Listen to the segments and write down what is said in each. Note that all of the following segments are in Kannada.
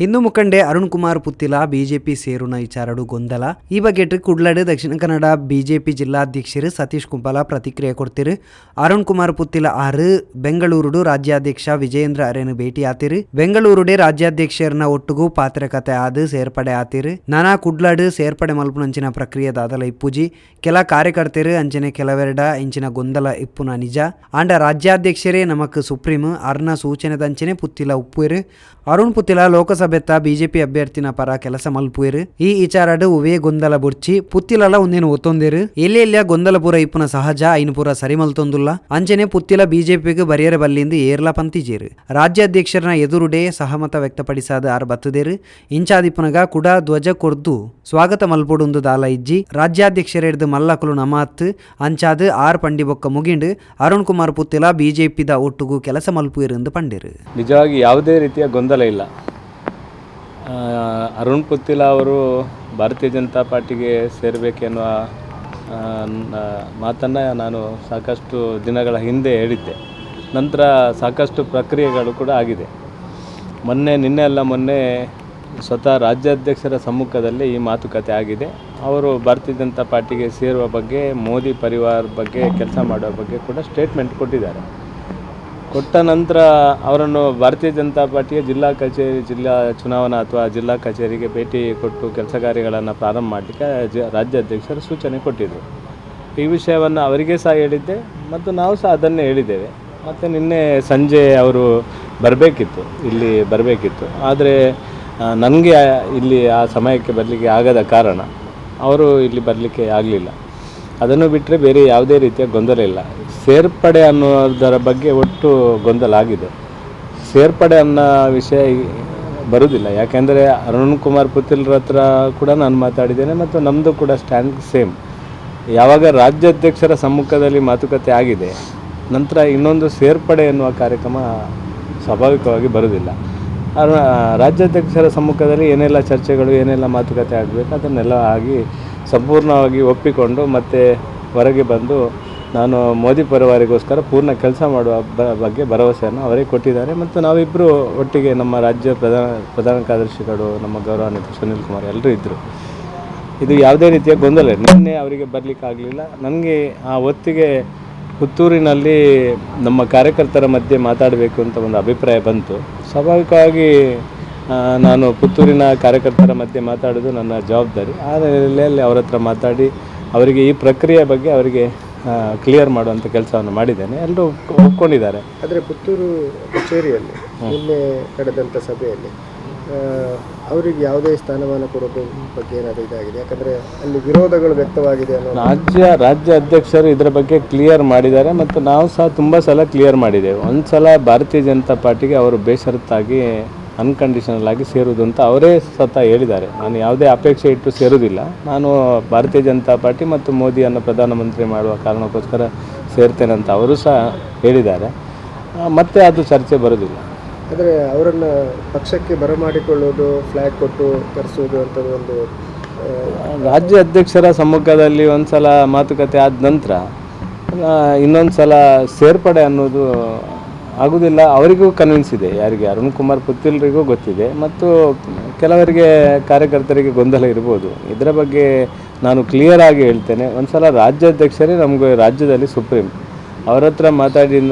ಹಿಂದೂ ಮುಖಂಡೆ ಅರುಣ್ ಕುಮಾರ್ ಪುತ್ತಿಲ, ಬಿಜೆಪಿ ಸೇರುನ ವಿಚಾರಡು ಗೊಂದಲ. ಈ ಬಗ್ಗೆ ಕುಡ್ಲಡೆ ದಕ್ಷಿಣ ಕನ್ನಡ, ಬಿಜೆಪಿ ಜಿಲ್ಲಾಧ್ಯಕ್ಷರು ಸತೀಶ್ ಕುಂಪಲ ಪ್ರತಿಕ್ರಿಯೆ ಕೊಡ್ತಿರು. ಅರುಣ್ ಕುಮಾರ್ ಪುತ್ತಿಲ ಆರು, ಬೆಂಗಳೂರುಡು ರಾಜ್ಯಾಧ್ಯಕ್ಷ ವಿಜಯೇಂದ್ರ ಅರೇನು ಭೇಟಿ ಆತಿರು. ಬೆಂಗಳೂರುಡೆ ರಾಜ್ಯಾಧ್ಯಕ್ಷರನ್ನ ಒಟ್ಟುಗೂ ಪಾತ್ರಕತೆ ಆದು ಸೇರ್ಪಡೆ ಆತಿರು. ನಾನಾ ಕುಡ್ಲಡ್ ಸೇರ್ಪಡೆ ಮಲ್ಪುನಂಚಿನ ಪ್ರಕ್ರಿಯೆ ದಾದಲ ಇಪ್ಪುಜಿ. ಕೆಲ ಕಾರ್ಯಕರ್ತರು ಅಂಚನೆ ಕೆಲವೆರಡ ಇಂಚಿನ ಗೊಂದಲ ಇಪ್ಪುನ ನಿಜ. ಆಂಡ ರಾಜ್ಯಾಧ್ಯಕ್ಷರೇ ನಮಕ್ ಸುಪ್ರೀಂ ಅರ್ನ ಸೂಚನೆದಂಚನೆ ಪುತ್ತಿಲ ಉಪ್ಪುರು ಅರುಣ್ ಪುತ್ತಿಲ ಲೋಕಸಭೆತ್ತ ಬಿಜೆಪಿ ಅಭ್ಯರ್ಥಿನ ಪರ ಕೆಲಸ ಮಲ್ಪುವೆರು. ಈ ವಿಚಾರಡು ಉವೇ ಗೊಂದಲ ಬುರ್ಚಿ, ಪುತ್ತಿಲಲ ಒಂದೇನು ಒತ್ತೊಂದೇರು ಎಲ್ಲಿ ಎಲ್ಲಿಯ ಗೊಂದಲ ಪೂರ ಇಪ್ಪುನ ಸಹಜ ಐನು ಪೂರ ಸರಿ ಮಲ್ತೊಂದುಲ್ಲ ಅಂಚನೆ ಪುತ್ತಿಲ ಬಿಜೆಪಿಗೆ ಬರಿಯರ ಬಲ್ಲಿಂದು ಏರ್ಲ ಪಂತಿಜೇರು. ರಾಜ್ಯಾಧ್ಯಕ್ಷರನ ಎದುರುಡೆ ಸಹಮತ ವ್ಯಕ್ತಪಡಿಸಾದ ಆರ್ ಬತ್ತದೇರು. ಇಂಚಾದಿಪ್ಪುನಗ ಕುಡ ಧ್ವಜ ಕೊರ್ದು ಸ್ವಾಗತ ಮಲ್ಪೊಡುಂದು ದಾಲ ಇಜ್ಜಿ. ರಾಜ್ಯಾಧ್ಯಕ್ಷರೆಡ್ದು ಮಲ್ಲಕುಲು ನಮಾತ್. ಅಂಚಾದ ಆರ್ ಪಂಡಿಬೊಕ್ಕ ಮುಗಿಂಡು ಅರುಣ್ ಕುಮಾರ್ ಪುತ್ತಿಲ ಬಿಜೆಪಿದ ಒಟ್ಟುಗೂ ಕೆಲಸ ಮಲ್ಪುವೆರು ಎಂದು ಪಂಡಿರು. ನಿಜವಾಗಿ ಯಾವುದೇ ರೀತಿಯ ಗೊಂದಲ ಇಲ್ಲ. ಅರುಣ್ ಪುತ್ತಿಲ ಅವರು ಭಾರತೀಯ ಜನತಾ ಪಾರ್ಟಿಗೆ ಸೇರಬೇಕೆನ್ನುವ ಮಾತನ್ನು ನಾನು ಸಾಕಷ್ಟು ದಿನಗಳ ಹಿಂದೆ ಹೇಳಿದ್ದೆ. ನಂತರ ಸಾಕಷ್ಟು ಪ್ರಕ್ರಿಯೆಗಳು ಕೂಡ ಆಗಿದೆ. ಮೊನ್ನೆ, ನಿನ್ನೆ ಅಲ್ಲ ಮೊನ್ನೆ ಸ್ವತಃ ರಾಜ್ಯಾಧ್ಯಕ್ಷರ ಸಮ್ಮುಖದಲ್ಲಿ ಈ ಮಾತುಕತೆ ಆಗಿದೆ. ಅವರು ಭಾರತೀಯ ಜನತಾ ಪಾರ್ಟಿಗೆ ಸೇರುವ ಬಗ್ಗೆ, ಮೋದಿ ಪರಿವಾರ ಬಗ್ಗೆ, ಕೆಲಸ ಮಾಡುವ ಬಗ್ಗೆ ಕೂಡ ಸ್ಟೇಟ್ಮೆಂಟ್ ಕೊಟ್ಟಿದ್ದಾರೆ. ಕೊಟ್ಟ ನಂತರ ಅವರನ್ನು ಭಾರತೀಯ ಜನತಾ ಪಾರ್ಟಿಯ ಜಿಲ್ಲಾ ಕಚೇರಿ, ಜಿಲ್ಲಾ ಚುನಾವಣಾ ಅಥವಾ ಜಿಲ್ಲಾ ಕಚೇರಿಗೆ ಭೇಟಿ ಕೊಟ್ಟು ಕೆಲಸ ಕಾರ್ಯಗಳನ್ನು ಪ್ರಾರಂಭ ಮಾಡಲಿಕ್ಕೆ ಜ ರಾಜ್ಯಾಧ್ಯಕ್ಷರು ಸೂಚನೆ ಕೊಟ್ಟಿದ್ದರು ಈ ವಿಷಯವನ್ನು ಅವರಿಗೆ ಸಹ ಹೇಳಿದ್ದೆ ಮತ್ತು ನಾವು ಸಹ ಅದನ್ನೇ ಹೇಳಿದ್ದೇವೆ. ಮತ್ತು ನಿನ್ನೆ ಸಂಜೆ ಅವರು ಬರಬೇಕಿತ್ತು, ಇಲ್ಲಿ ಬರಬೇಕಿತ್ತು. ಆದರೆ ನನಗೆ ಇಲ್ಲಿ ಆ ಸಮಯಕ್ಕೆ ಬರಲಿಕ್ಕೆ ಆಗದ ಕಾರಣ ಅವರು ಇಲ್ಲಿ ಬರಲಿಕ್ಕೆ ಆಗಲಿಲ್ಲ. ಅದನ್ನು ಬಿಟ್ಟರೆ ಬೇರೆ ಯಾವುದೇ ರೀತಿಯ ಗೊಂದಲ ಇಲ್ಲ. ಸೇರ್ಪಡೆ ಅನ್ನೋದರ ಬಗ್ಗೆ ಒಟ್ಟು ಗೊಂದಲ ಆಗಿದೆ. ಸೇರ್ಪಡೆ ಅನ್ನೋ ವಿಷಯ ಬರುವುದಿಲ್ಲ ಯಾಕೆಂದರೆ ಅರುಣ್ ಕುಮಾರ್ ಪುತಿಲ್ರ ಹತ್ರ ಕೂಡ ನಾನು ಮಾತಾಡಿದ್ದೇನೆ ಮತ್ತು ನಮ್ಮದು ಕೂಡ ಸ್ಟ್ಯಾಂಡ್ ಸೇಮ್ ಯಾವಾಗ ರಾಜ್ಯಾಧ್ಯಕ್ಷರ ಸಮ್ಮುಖದಲ್ಲಿ ಮಾತುಕತೆ ಆಗಿದೆ, ನಂತರ ಇನ್ನೊಂದು ಸೇರ್ಪಡೆ ಎನ್ನುವ ಕಾರ್ಯಕ್ರಮ ಸ್ವಾಭಾವಿಕವಾಗಿ ಬರುವುದಿಲ್ಲ ರಾಜ್ಯಾಧ್ಯಕ್ಷರ ಸಮ್ಮುಖದಲ್ಲಿ ಏನೆಲ್ಲ ಚರ್ಚೆಗಳು, ಏನೆಲ್ಲ ಮಾತುಕತೆ ಆಗಬೇಕು, ಅದನ್ನೆಲ್ಲ ಆಗಿ ಸಂಪೂರ್ಣವಾಗಿ ಒಪ್ಪಿಕೊಂಡು ಮತ್ತೆ ಹೊರಗೆ ಬಂದು ನಾನು ಮೋದಿ ಪರಿವಾರಿಗೋಸ್ಕರ ಪೂರ್ಣ ಕೆಲಸ ಮಾಡುವ ಬಗ್ಗೆ ಭರವಸೆಯನ್ನು ಅವರಿಗೆ ಕೊಟ್ಟಿದ್ದಾರೆ. ಮತ್ತು ನಾವಿಬ್ಬರು ಒಟ್ಟಿಗೆ ನಮ್ಮ ರಾಜ್ಯ ಪ್ರಧಾನ ಪ್ರಧಾನ ಕಾರ್ಯದರ್ಶಿಗಳು, ನಮ್ಮ ಗೌರವಾನ್ವಿತ ಸುನೀಲ್ ಕುಮಾರ್ ಎಲ್ಲರೂ ಇದ್ದರು ಇದು ಯಾವುದೇ ರೀತಿಯ ಗೊಂದಲ. ನಿನ್ನೆ ಅವರಿಗೆ ಬರಲಿಕ್ಕಾಗಲಿಲ್ಲ. ನನಗೆ ಆ ಹೊತ್ತಿಗೆ ಪುತ್ತೂರಿನಲ್ಲಿ ನಮ್ಮ ಕಾರ್ಯಕರ್ತರ ಮಧ್ಯೆ ಮಾತಾಡಬೇಕು ಅಂತ ಒಂದು ಅಭಿಪ್ರಾಯ ಬಂತು. ಸ್ವಾಭಾವಿಕವಾಗಿ ನಾನು ಪುತ್ತೂರಿನ ಕಾರ್ಯಕರ್ತರ ಮಧ್ಯೆ ಮಾತಾಡೋದು ನನ್ನ ಜವಾಬ್ದಾರಿ. ಆ ನೆಲೆಯಲ್ಲಿ ಅವರ ಹತ್ರ ಮಾತಾಡಿ ಅವರಿಗೆ ಈ ಪ್ರಕ್ರಿಯೆ ಬಗ್ಗೆ ಅವರಿಗೆ ಕ್ಲಿಯರ್ ಮಾಡುವಂಥ ಕೆಲಸವನ್ನು ಮಾಡಿದ್ದೇನೆ. ಎಲ್ಲರೂ ಒಪ್ಕೊಂಡಿದ್ದಾರೆ. ಆದರೆ ಪುತ್ತೂರು ಕಚೇರಿಯಲ್ಲಿ ನಿನ್ನೆ ನಡೆದಂಥ ಸಭೆಯಲ್ಲಿ ಅವರಿಗೆ ಯಾವುದೇ ಸ್ಥಾನಮಾನ ಕೊಡೋದು ಬಗ್ಗೆ ಏನಾದರೂ ಇದಾಗಿದೆ? ಯಾಕಂದರೆ ಅಲ್ಲಿ ವಿರೋಧಗಳು ವ್ಯಕ್ತವಾಗಿದೆ ಅನ್ನೋ ರಾಜ್ಯ ರಾಜ್ಯ ಅಧ್ಯಕ್ಷರು ಇದರ ಬಗ್ಗೆ ಕ್ಲಿಯರ್ ಮಾಡಿದ್ದಾರೆ ಮತ್ತು ನಾವು ಸಹ ತುಂಬ ಸಲ ಕ್ಲಿಯರ್ ಮಾಡಿದ್ದೇವೆ. ಒಂದು ಸಲ ಭಾರತೀಯ ಜನತಾ ಪಾರ್ಟಿಗೆ ಅವರು ಬೇಷರತ್ತಾಗಿ ಅನ್ಕಂಡೀಷನಲ್ ಆಗಿ ಸೇರುವುದು ಅಂತ ಅವರೇ ಸ್ವತಃ ಹೇಳಿದ್ದಾರೆ. ನಾನು ಯಾವುದೇ ಅಪೇಕ್ಷೆ ಇಟ್ಟು ಸೇರುವುದಿಲ್ಲ. ನಾನು ಭಾರತೀಯ ಜನತಾ ಪಾರ್ಟಿ ಮತ್ತು ಮೋದಿಯನ್ನು ಪ್ರಧಾನಮಂತ್ರಿ ಮಾಡುವ ಕಾರಣಕ್ಕೋಸ್ಕರ ಸೇರ್ತೇನೆ ಅಂತ ಅವರು ಸಹ ಹೇಳಿದ್ದಾರೆ. ಮತ್ತೆ ಅದು ಚರ್ಚೆ ಬರೋದಿಲ್ಲ ಆದರೆ ಅವರನ್ನು ಪಕ್ಷಕ್ಕೆ ಬರಮಾಡಿಕೊಳ್ಳೋದು ಫ್ಲ್ಯಾಗ್ ಕೊಟ್ಟು ತರಿಸೋದು ಅಂತ ಒಂದು ರಾಜ್ಯ ಅಧ್ಯಕ್ಷರ ಸಮ್ಮುಖದಲ್ಲಿ ಒಂದು ಸಲ ಮಾತುಕತೆ ಆದ ನಂತರ ಇನ್ನೊಂದು ಸಲ ಸೇರ್ಪಡೆ ಅನ್ನೋದು ಆಗುವುದಿಲ್ಲ ಅವರಿಗೂ ಕನ್ವಿನ್ಸ್ ಇದೆ. ಯಾರಿಗೆ? ಅರುಣ್ ಕುಮಾರ್ ಪುತ್ತಿಲ್ರಿಗೂ ಗೊತ್ತಿದೆ. ಮತ್ತು ಕೆಲವರಿಗೆ ಕಾರ್ಯಕರ್ತರಿಗೆ ಗೊಂದಲ ಇರ್ಬೋದು. ಇದರ ಬಗ್ಗೆ ನಾನು ಕ್ಲಿಯರ್ ಆಗಿ ಹೇಳ್ತೇನೆ. ಒಂದು ಸಲ ರಾಜ್ಯಾಧ್ಯಕ್ಷರೇ ನಮಗೆ ರಾಜ್ಯದಲ್ಲಿ ಸುಪ್ರೀಂ. ಅವರ ಹತ್ರ ಮಾತಾಡಿದ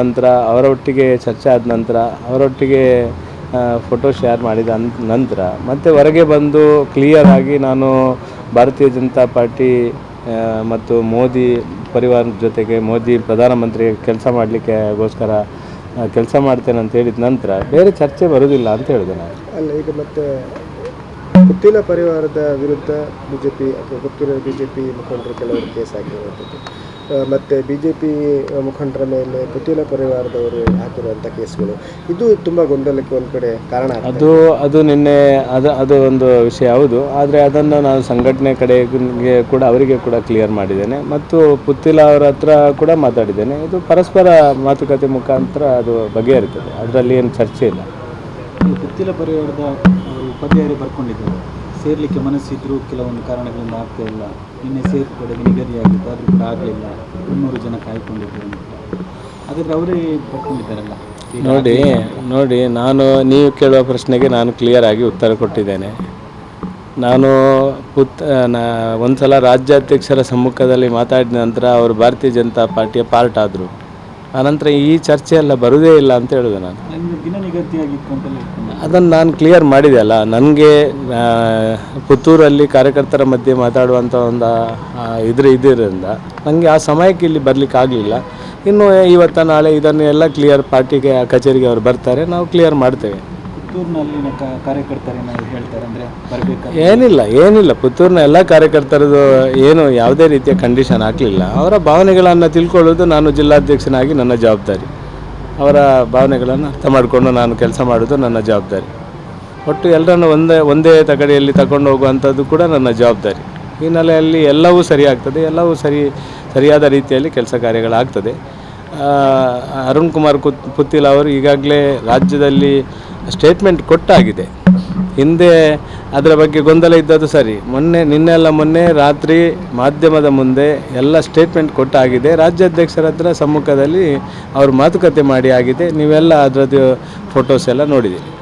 ನಂತರ, ಅವರೊಟ್ಟಿಗೆ ಚರ್ಚೆ ಆದ ನಂತರ, ಅವರೊಟ್ಟಿಗೆ ಫೋಟೋ ಶೇರ್ ಮಾಡಿದ ನಂತರ, ಮತ್ತೆ ಹೊರಗೆ ಬಂದು ಕ್ಲಿಯರ್ ಆಗಿ ನಾನು ಭಾರತೀಯ ಜನತಾ ಪಾರ್ಟಿ ಮತ್ತು ಮೋದಿ ಪರಿವಾರದ ಜೊತೆಗೆ ಮೋದಿ ಪ್ರಧಾನಮಂತ್ರಿ ಕೆಲಸ ಮಾಡಲಿಕ್ಕೆಗೋಸ್ಕರ ಕೆಲಸ ಮಾಡ್ತೇನೆ ಅಂತ ಹೇಳಿದ ನಂತರ ಬೇರೆ ಚರ್ಚೆ ಬರೋದಿಲ್ಲ ಅಂತ ಹೇಳಿದೆ ನಾನು. ಅಲ್ಲ, ಈಗ ಮತ್ತೆ ಪುತ್ತಿಲ ಪರಿವಾರದ ವಿರುದ್ಧ ಬಿ ಜೆ ಪಿ ಅಥವಾ ಪುತ್ತೂರಿನ ಬಿ ಜೆ ಪಿ ಮುಖಂಡರು ಕೆಲವರು ಕೇಸ್ ಹಾಕಿರುವಂಥದ್ದು. ಮತ್ತೆ ಬಿ ಜೆ ಪಿ ಮುಖಂಡರ ಮೇಲೆ ಪುತೀಲ ಪರಿವಾರದವರು ಹಾಕಿರುವಂಥ ಕೇಸ್ಗಳು. ಇದು ತುಂಬ ಗೊಂದಲಕ್ಕೆ ಒಂದು ಕಡೆ ಕಾರಣ. ಅದು ಅದು ನಿನ್ನೆ ಅದು ಅದು ಒಂದು ವಿಷಯ ಹೌದು. ಆದರೆ ಅದನ್ನು ನಾನು ಸಂಘಟನೆ ಕಡೆಗೆ ಕೂಡ ಅವರಿಗೆ ಕೂಡ ಕ್ಲಿಯರ್ ಮಾಡಿದ್ದೇನೆ. ಮತ್ತು ಪುತ್ತಿಲ ಅವರ ಹತ್ರ ಕೂಡ ಮಾತಾಡಿದ್ದೇನೆ. ಇದು ಪರಸ್ಪರ ಮಾತುಕತೆ ಮುಖಾಂತರ ಅದು ಬಗೆಹರಿತದೆ. ಅದರಲ್ಲಿ ಏನು ಚರ್ಚೆ ಇಲ್ಲ. ಪುತ್ತಿಲ ಪರಿವಾರದ ಅವರು ಉಪಾಧ್ಯಾಯರು ಬರ್ಕೊಂಡಿದ್ದಾರೆ. ಸೇರ್ಲಿಕ್ಕೆ ಮನಸ್ಸಿದ್ರು ಕೆಲವೊಂದು ಕಾರಣಗಳಿಂದ ಆಗ್ತಾ ಇಲ್ಲ. ನಿನ್ನೆ ಸೇರ್ಪಡೆಗೆ ನಿಗದಿಯಾಗಿತ್ತು ಆದರೂ ಕೂಡ ಆಗಲಿಲ್ಲ. ಮುನ್ನೂರು ಜನ ಕಾಯ್ಕೊಂಡಿದ್ದರು. ಅಂತ ಹಾಗಾದ್ರೆ ಅವರೇ ಬರ್ಕೊಂಡಿದ್ದಾರಲ್ಲ? ನೋಡಿ ನೋಡಿ ನಾನು ನೀವು ಕೇಳುವ ಪ್ರಶ್ನೆಗೆ ನಾನು ಕ್ಲಿಯರ್ ಆಗಿ ಉತ್ತರ ಕೊಟ್ಟಿದ್ದೇನೆ. ನಾನು ಪುತ್ ಒಂದು ಸಲ ರಾಜ್ಯಾಧ್ಯಕ್ಷರ ಸಮ್ಮುಖದಲ್ಲಿ ಮಾತಾಡಿದ ನಂತರ ಅವರು ಭಾರತೀಯ ಜನತಾ ಪಾರ್ಟಿಯ ಪಾರ್ಟ್ ಆದರು. ಆನಂತರ ಈ ಚರ್ಚೆ ಎಲ್ಲ ಬರುವುದೇ ಇಲ್ಲ ಅಂತ ಹೇಳೋದು ನಾನು. ದಿನ ನಿಗದಿಯಾಗಿತ್ತು ಅಂತಲೇ ಅದನ್ನು ನಾನು ಕ್ಲಿಯರ್ ಮಾಡಿದೆ ಅಲ್ಲ. ನನಗೆ ಪುತ್ತೂರಲ್ಲಿ ಕಾರ್ಯಕರ್ತರ ಮಧ್ಯೆ ಮಾತಾಡುವಂಥ ಒಂದು ಇದ್ರ ಇದರಿಂದ ನನಗೆ ಆ ಸಮಯಕ್ಕೆ ಇಲ್ಲಿ ಬರಲಿಕ್ಕೆ ಆಗಲಿಲ್ಲ. ಇನ್ನು ಇವತ್ತು ನಾಳೆ ಇದನ್ನು ಎಲ್ಲ ಕ್ಲಿಯರ್ ಪಾರ್ಟಿಗೆ ಕಚೇರಿಗೆ ಅವರು ಬರ್ತಾರೆ. ನಾವು ಕ್ಲಿಯರ್ ಮಾಡ್ತೇವೆ. ಪುತ್ತೂರಿನಲ್ಲಿನ ಕ- ಕಾರ್ಯಕರ್ತರೇನಾದ್ರು ಹೇಳ್ತಾರೆ ಅಂದರೆ ಏನಿಲ್ಲ ಏನಿಲ್ಲ. ಪುತ್ತೂರಿನ ಎಲ್ಲ ಕಾರ್ಯಕರ್ತರದು ಏನು ಯಾವುದೇ ರೀತಿಯ ಕಂಡೀಷನ್ ಹಾಕಲಿಲ್ಲ ಅವರ ಭಾವನೆಗಳನ್ನು ತಿಳ್ಕೊಳ್ಳೋದು ನಾನು ಜಿಲ್ಲಾಧ್ಯಕ್ಷನಾಗಿ ನನ್ನ ಜವಾಬ್ದಾರಿ. ಅವರ ಭಾವನೆಗಳನ್ನು ಅರ್ಥ ಮಾಡಿಕೊಂಡು ನಾನು ಕೆಲಸ ಮಾಡೋದು ನನ್ನ ಜವಾಬ್ದಾರಿ. ಒಟ್ಟು ಎಲ್ಲರನ್ನು ಒಂದೇ ಒಂದೇ ತಗಡಿಯಲ್ಲಿ ತಗೊಂಡು ಹೋಗುವಂಥದ್ದು ಕೂಡ ನನ್ನ ಜವಾಬ್ದಾರಿ. ಈ ನೆಲೆಯಲ್ಲಿ ಎಲ್ಲವೂ ಸರಿ ಆಗ್ತದೆ, ಎಲ್ಲವೂ ಸರಿ, ಸರಿಯಾದ ರೀತಿಯಲ್ಲಿ ಕೆಲಸ ಕಾರ್ಯಗಳಾಗ್ತದೆ. ಅರುಣ್ ಕುಮಾರ್ ಕುತ್, ಪುತ್ತಿಲ್ ಅವರು ಈಗಾಗಲೇ ರಾಜ್ಯದಲ್ಲಿ ಸ್ಟೇಟ್ಮೆಂಟ್ ಕೊಟ್ಟಾಗಿದೆ. ಹಿಂದೆ ಅದರ ಬಗ್ಗೆ ಗೊಂದಲ ಇದ್ದದ್ದು ಸರಿ. ಮೊನ್ನೆ ನಿನ್ನೆಲ್ಲ ಮೊನ್ನೆ ರಾತ್ರಿ ಮಾಧ್ಯಮದ ಮುಂದೆ ಎಲ್ಲ ಸ್ಟೇಟ್ಮೆಂಟ್ ಕೊಟ್ಟಾಗಿದೆ. ರಾಜ್ಯಾಧ್ಯಕ್ಷರ ಹತ್ರ ಸಮ್ಮುಖದಲ್ಲಿ ಅವರು ಮಾತುಕತೆ ಮಾಡಿ ಆಗಿದೆ. ನೀವೆಲ್ಲ ಅದರದ್ದು ಫೋಟೋಸ್ ಎಲ್ಲ ನೋಡಿದ್ದೀರಿ.